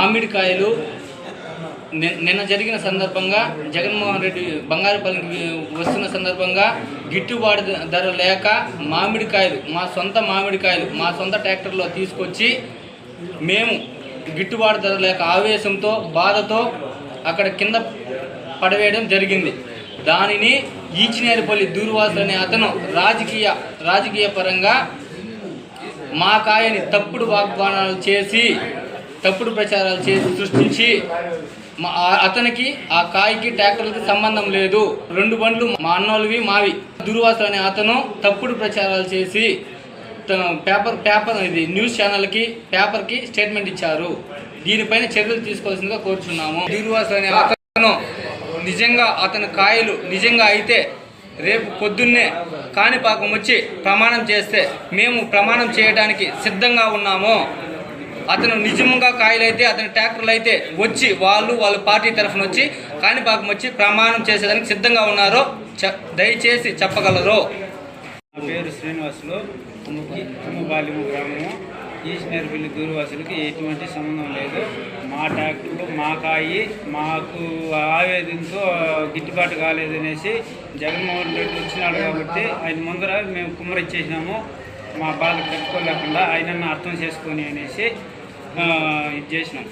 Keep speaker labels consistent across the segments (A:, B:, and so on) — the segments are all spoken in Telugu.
A: మామిడికాయలు ని- నిన్న జరిగిన సందర్భంగా జగన్మోహన్ రెడ్డి బంగారుపల్లికి వస్తున్న సందర్భంగా గిట్టుబాటు ధర లేక మామిడికాయలు మా సొంత మామిడికాయలు మా సొంత ట్రాక్టర్లో తీసుకొచ్చి మేము గిట్టుబాటు ధర లేక ఆవేశంతో బాధతో అక్కడ కింద పడవేయడం జరిగింది. దానిని ఈచినేరుపల్లి దూర్వాసులు అనే అతను రాజకీయ రాజకీయ పరంగా మా కాయని తప్పుడు వాగ్దానాలు చేసి తప్పుడు ప్రచారాలు చేసి సృష్టించి మా అతనికి ఆ కాయకి ట్రాక్టర్లకి సంబంధం లేదు. రెండు బండ్లు మా అన్నోళ్ళవి మావి. దుర్వాసులు అనే అతను తప్పుడు ప్రచారాలు చేసి పేపర్ పేపర్ ఇది న్యూస్ ఛానల్కి పేపర్కి స్టేట్మెంట్ ఇచ్చారు. దీనిపైన చర్యలు తీసుకోవాల్సిందిగా కోరుచున్నాము. దుర్వాసులు అనే అతను నిజంగా అతని కాయలు నిజంగా అయితే రేపు పొద్దున్నే కాణిపాకం వచ్చి ప్రమాణం చేస్తే మేము ప్రమాణం చేయడానికి సిద్ధంగా ఉన్నాము. అతను నిజంగా కాయలైతే అతని ట్రాక్టర్లు అయితే వచ్చి వాళ్ళు వాళ్ళ పార్టీ తరఫున వచ్చి కాణిపాకం వచ్చి ప్రమాణం చేసేదానికి సిద్ధంగా ఉన్నారో దయచేసి చెప్పగలరు.
B: నా పేరు శ్రీనివాసులు. ముక్కి తుమ్మబాలిము గ్రామము. ఈశ్వరపల్లి దూరవాసులకి ఎటువంటి సంబంధం లేదు. మా ట్రాక్టర్లు మా కాయి మాకు ఆవేదనతో గిట్టుబాటు కాలేదనేసి జగన్మోహన్ రెడ్డి వచ్చినాడు కాబట్టి ఆయన ముందర మేము కుమ్మరిచ్చేసినాము. మా బాధ పెట్టుకోలేకుండా ఆయనను అర్థం చేసుకొని అనేసి ఇది చేసినాం.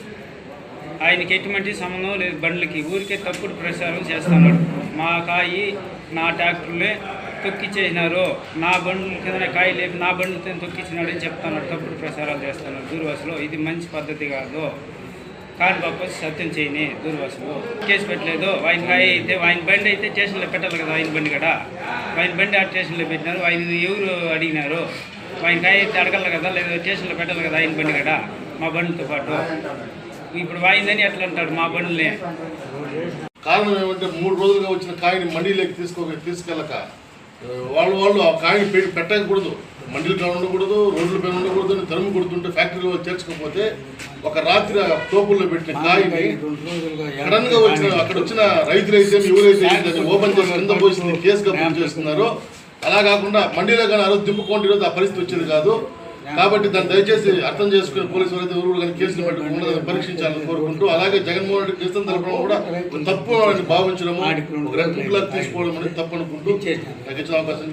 B: ఆయనకి ఎటువంటి సంబంధం లేదు బండ్లకి. ఊరికే తప్పుడు ప్రచారం చేస్తున్నాడు. మా కాయి నా ట్రాక్టర్లే తొక్కిచ్చేసినారు. నా బండ్ల కింద కాయ లేపి నా బండ్లతో తొక్కిచ్చినాడు అని చెప్తున్నాడు. తప్పుడు ప్రచారాలు చేస్తున్నాడు దూర్వాసులో. ఇది మంచి పద్ధతి కాదు. కానీ బాబు సత్యం చేయని దూర్వాసులు. కేసు పెట్టలేదు. ఆయన కాయ అయితే ఆయన బండి అయితే స్టేషన్లో పెట్టాలి కదా ఆయన బండి కదా ఆయన బండి ఆ స్టేషన్లో పెట్టినారు. ఆయన ఎవరు అడిగినారు? ఆయన కాయ అయితే అడగల కదా లేదా స్టేషన్లో పెట్టాలి కదా ఆయన బండి కదా మా బండితో పాటు. ఇప్పుడు వాయిందని ఎట్లా అంటాడు మా బండ్లనే
C: కారణం ఏమంటే మూడు రోజులుగా వచ్చిన కాయని మండీలోకి తీసుకో తీసుకెళ్ళక వాళ్ళు వాళ్ళు ఆ కాయని పెట్టి పెట్టకూడదు. మండీల పైన ఉండకూడదు రోడ్ల పైన ఉండకూడదు అని తరుము కొడుతుంటే ఫ్యాక్టరీలో చేర్చకపోతే ఒక రాత్రి తోపుల్లో పెట్టిన కాయని సడన్గా వచ్చిన అక్కడ వచ్చిన రైతులైతే ఎవరైతే ఓపెన్ చేసి కింద పోసింది కేసుగా బుక్ చేస్తున్నారో అలా కాకుండా మండీలో కానీ ఆ రోజు దింపుకోండి ఆ పరిస్థితి వచ్చేది కాదు. కాబట్టి దాన్ని దయచేసి అర్థం చేసుకుని పోలీసు వారైతే ఎవరు కూడా కానీ కేసులు పెట్టకుండా పరీక్షించాలని కోరుకుంటూ అలాగే జగన్మోహన్ రెడ్డి కేసులు తరపున కూడా తప్పు భావించడము లాగా తీసుకోవడం అనేది తప్పు అనుకుంటూ నాకు ఇచ్చిన అవకాశం